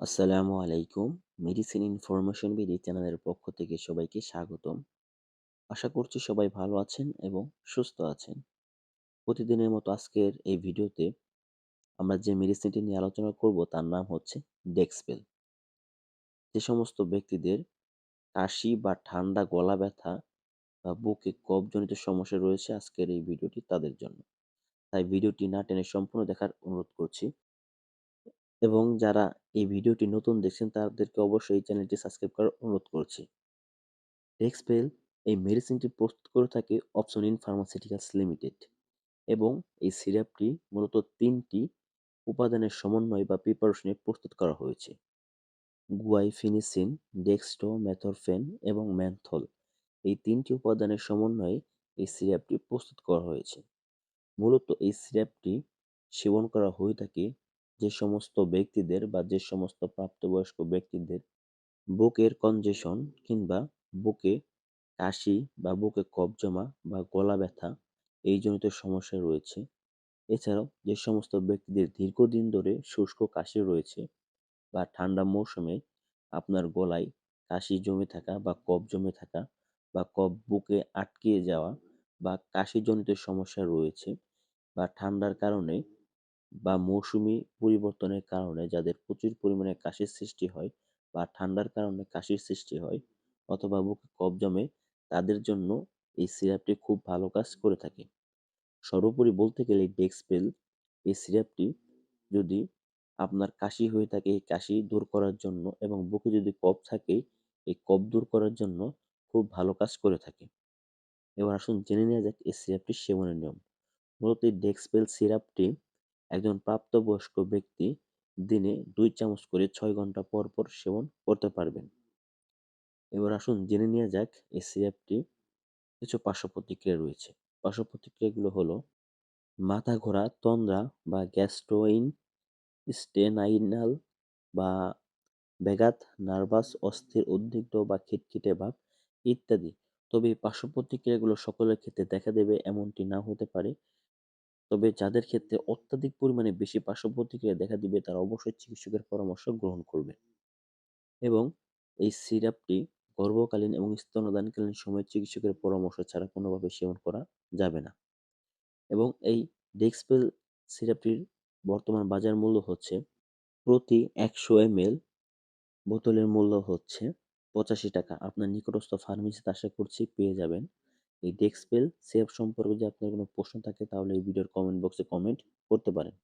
আসসালামু আলাইকুম। Medicine information BD চ্যানেলের পক্ষ থেকে সবাইকে স্বাগতম। আশা করছি সবাই ভালো আছেন এবং সুস্থ আছেন। প্রতিদিনের মতো আজকের এই ভিডিওতে আমরা যে মেডিসিনটি নিয়ে আলোচনা করব তার নাম হচ্ছে ডেক্সপেল যে সমস্ত ব্যক্তিদের কাশি বা ঠান্ডা গলা ব্যথা বা বুকে কফজনিত সমস্যা রয়েছে আজকের এই ভিডিওটি তাদের জন্য। তাই ভিডিওটি না টেনে সম্পূর্ণ দেখার অনুরোধ করছি। এবং যারা এই ভিডিওটি নতুন দেখছেন, তাদেরকে অবশ্যই এই চ্যানেলটি সাবস্ক্রাইব করার অনুরোধ করছি। ডেক্সপেল এই মেডিসিনটি প্রস্তুত করে থাকে অপসনিন ফার্মাসিউটিক্যালস লিমিটেড এবং এই সিরাপটি মূলত তিনটি উপাদানের সমন্বয় বা প্রিপারেশনে প্রস্তুত করা হয়েছে। গুয়াইফিনিসিন ডেক্সটো মেথরফেন এবং ম্যানথল এই তিনটি উপাদানের সমন্বয়ে এই সিরাপটি প্রস্তুত করা হয়েছে। মূলত এই সিরাপটি সেবন করা হয়ে থাকে যে সমস্ত ব্যক্তিদের বা যে সমস্ত প্রাপ্তবয়স্ক ব্যক্তিদের বুকের কনজেশন কিংবা বুকে কাশি বা বুকে কফ জমা বা গলা ব্যথা এই জনিত সমস্যা রয়েছে। এছাড়াও যে সমস্ত ব্যক্তিদের দীর্ঘদিন ধরে শুষ্ক কাশি রয়েছে বা ঠান্ডা মৌসুমে আপনার গলায় কাশি জমে থাকা বা কফ জমে থাকা বা কফ বুকে আটকে যাওয়া বা কাশিজনিত সমস্যা রয়েছে বা ঠান্ডার কারণে বা মৌসুমি পরিবর্তনের কারণে যাদের প্রচুর পরিমাণে কাশির সৃষ্টি হয় বা ঠান্ডার কারণে কাশির সৃষ্টি হয় অথবা বুকে কফ জমে, তাদের জন্য এই সিরাপটি খুব ভালো কাজ করে থাকে। সর্বোপরি বলতে গেলে ডেক্সপেল এই সিরাপটি যদি আপনার কাশি হয়ে থাকে, এই কাশি দূর করার জন্য এবং বুকে যদি কফ থাকে, এই কফ দূর করার জন্য খুব ভালো কাজ করে থাকে। এবার আসুন জেনে নেওয়া যাক এই সিরাপটির সেবনের নিয়ম। মূলত এই ডেক্সপেল সিরাপটি একজন প্রাপ্তবয়স্ক ব্যক্তি দিনে দুই চামচ করে ছয় ঘণ্টা পর পর সেবন করতে পারবেন। এবার আসুন জেনে নেওয়া যাক এই সিরাপটি কিছু পার্শ্ব প্রতিক্রিয়া রয়েছে। পার্শ্ব প্রতিক্রিয়াগুলো হলো, মাথা ঘোরা, তন্দ্রা বা গ্যাস্ট্রোইন, স্টেনাইনাল বা ব্যাঘাত, নার্ভাস, অস্থির, উদ্বিগ্ন বা খিটখিটে ভাব ইত্যাদি। তবে পার্শ্ব প্রতিক্রিয়াগুলো সকলের ক্ষেত্রে দেখা দেবে এমনটি না হতে পারে। তবে যাদের ক্ষেত্রে অত্যাধিক পরিমাণে বেশি পার্শ্ব প্রতিক্রিয়া দেখা দিবে, তারা অবশ্যই চিকিৎসকের পরামর্শ গ্রহণ করবে। এবং এই সিরাপটি গর্ভকালীন এবং স্তনদানকালীন সময়ে চিকিৎসকের পরামর্শ ছাড়া কোনোভাবে সেবন করা যাবে না। এবং এই ডেক্সপেল সিরাপটির বর্তমান বাজার মূল্য হচ্ছে প্রতি একশো এম বোতলের মূল্য হচ্ছে পঁচাশি টাকা। আপনার নিকটস্থ ফার্মেসিতে আশা করছি পেয়ে যাবেন। এই ডেক্সপেল সেভ সম্পর্কে যদি আপনার কোনো প্রশ্ন থাকে, তাহলে এই ভিডিওর কমেন্ট বক্সে কমেন্ট করতে পারেন।